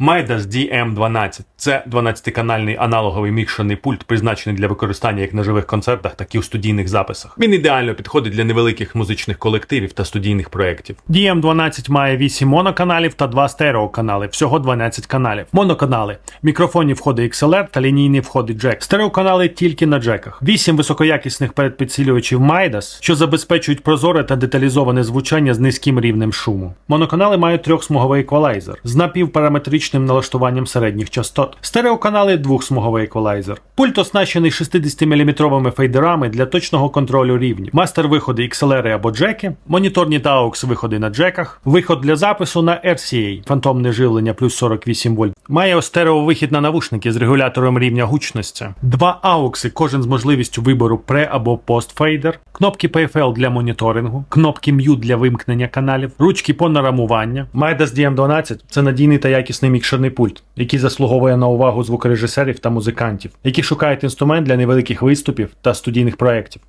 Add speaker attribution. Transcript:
Speaker 1: Midas DM12 – це 12-канальний аналоговий мікшерний пульт, призначений для використання як на живих концертах, так і у студійних записах. Він ідеально підходить для невеликих музичних колективів та студійних проєктів. DM12 має 8 моноканалів та 2 стереоканали, всього 12 каналів. Моноканали, мікрофонні входи XLR та лінійні входи джек. Стереоканали тільки на джеках. 8 високоякісних передпідсилювачів Midas, що забезпечують прозоре та деталізоване звучання з низьким рівнем шуму. Моноканали мають трьохсмуговий еквалайзер з напівпараметричним налаштуванням середніх частот. Стереоканали двохсмуговий еквалайзер. Пульт оснащений 60-мм фейдерами для точного контролю рівнів. Мастер виходи XLR або джеки, моніторні та AUX виходи на джеках, виход для запису на RCA, фантомне живлення плюс 48 вольт. Має стереовихід на навушники з регулятором рівня гучності. Два AUX, кожен з можливістю вибору пре або постфейдер, кнопки PFL для моніторингу, кнопки Mute для вимкнення каналів, ручки понарамування. Midas DM12 – це надійний та якісний мікшерний пульт, який заслуговує на увагу звукорежисерів та музикантів, які шукають інструмент для невеликих виступів та студійних проєктів.